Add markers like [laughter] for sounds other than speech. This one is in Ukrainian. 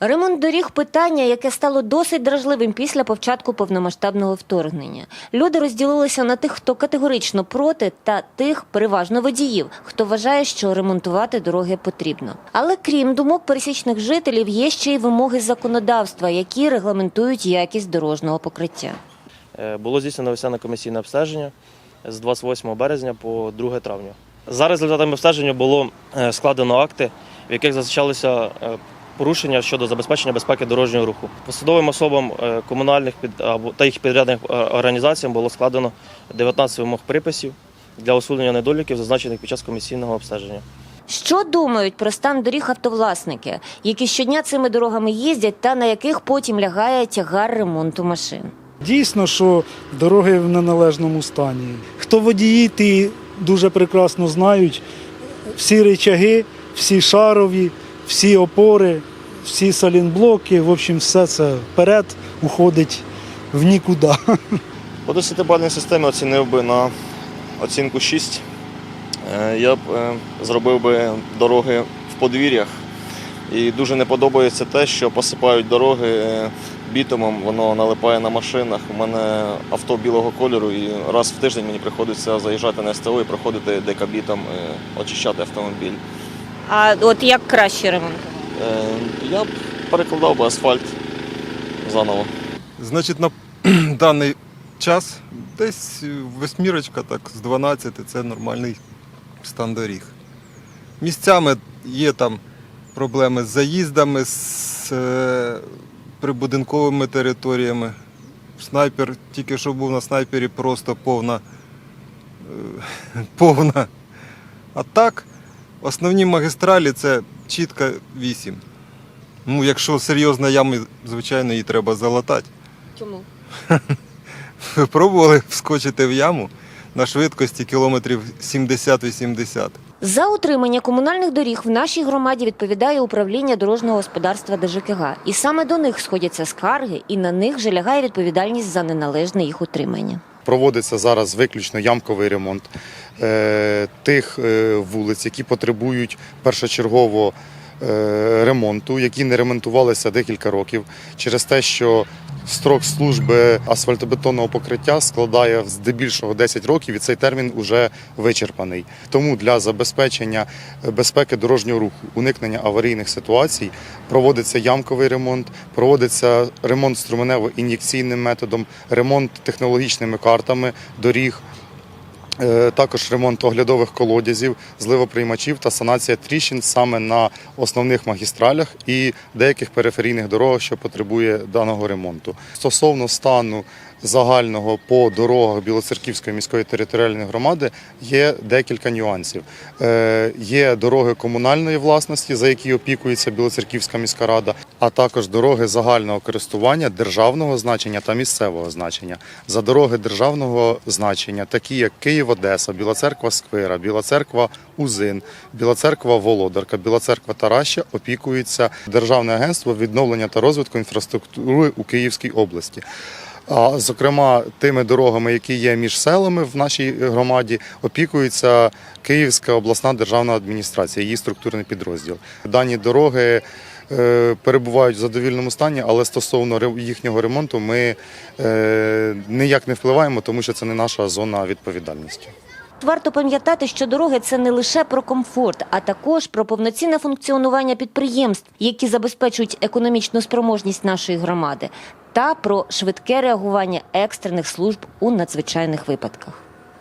Ремонт доріг питання, яке стало досить дражливим після початку повномасштабного вторгнення. Люди розділилися на тих, хто категорично проти, та тих, переважно водіїв, хто вважає, що ремонтувати дороги потрібно. Але крім думок пересічних жителів, є ще й вимоги законодавства, які регламентують якість дорожнього покриття. Е, Було здійснено весняне комісійне обстеження з 28 березня по 2 травня. За результатами обстеження було е, складено акти, в яких зазначалися е, порушення щодо забезпечення безпеки дорожнього руху. Посадовим особам е, комунальних під або та їх підрядних е, організаціям було складено 19 вимог приписів для усунення недоліків, зазначених під час комісійного обстеження. Що думають про стан доріг автовласники, які щодня цими дорогами їздять та на яких потім лягає тягар ремонту машин? Дійсно, що дороги в неналежному стані. Хто водії, ті дуже прекрасно знають всі речаги, всі шарові, всі опори, всі салінблоки. В общем, все це вперед уходить в нікуди. По десятибальній системі оцінив би на оцінку 6. Е, Я б е, зробив би дороги в подвір'ях. І дуже не подобається те, що посипають дороги е, бітумом, воно налипає на машинах. У мене авто білого кольору, і раз в тиждень мені приходиться заїжджати на СТО і проходити декабітом, очищати автомобіль. А от як краще ремонтувати? Е, Я б перекладав би асфальт заново. Значить, на [clears throat] даний час десь восьмірочка, так, з 12 це нормальний стан доріг. Місцями є там проблеми з заїздами, з е, прибудинковими територіями. Снайпер тільки що був на снайпері, просто повна. е, [laughs] повна. А так, основні магістралі це чітко 8. Ну, якщо серйозна яма, звичайно, її треба залатати. Чому? [laughs] Ви пробували вскочити в яму на швидкості кілометрів 70-80. За утримання комунальних доріг в нашій громаді відповідає управління дорожнього господарства ДЖКГ. І саме до них сходяться скарги, і на них же лягає відповідальність за неналежне їх утримання. Проводиться зараз виключно ямковий ремонт е, тих е, вулиць, які потребують першочергово е, ремонту, які не ремонтувалися декілька років, через те, що строк служби асфальтобетонного покриття складає здебільшого 10 років, і цей термін вже вичерпаний. Тому для забезпечення безпеки дорожнього руху, уникнення аварійних ситуацій проводиться ямковий ремонт, проводиться ремонт струменево-ін'єкційним методом, ремонт технологічними картами доріг. Е, Також ремонт оглядових колодязів, зливоприймачів та санація тріщин саме на основних магістралях і деяких периферійних дорогах, що потребує даного ремонту. Стосовно стану загального по дорогах Білоцерківської міської територіальної громади є декілька нюансів. Е, Є дороги комунальної власності, за які опікується Білоцерківська міська рада, а також дороги загального користування державного значення та місцевого значення. За дороги державного значення, такі як Київ-Одеса, Біла Церква Сквира, Біла Церква Узин, Біла Церква Володарка, Біла Церква Тараща, опікується Державне агентство відновлення та розвитку інфраструктури у Київській області. А зокрема, тими дорогами, які є між селами в нашій громаді, опікується Київська обласна державна адміністрація, її структурний підрозділ. Дані дороги е, перебувають в задовільному стані, але стосовно їхнього ремонту ми е, ніяк не впливаємо, тому що це не наша зона відповідальності. Варто пам'ятати, що дороги це не лише про комфорт, а також про повноцінне функціонування підприємств, які забезпечують економічну спроможність нашої громади, та про швидке реагування екстрених служб у надзвичайних випадках.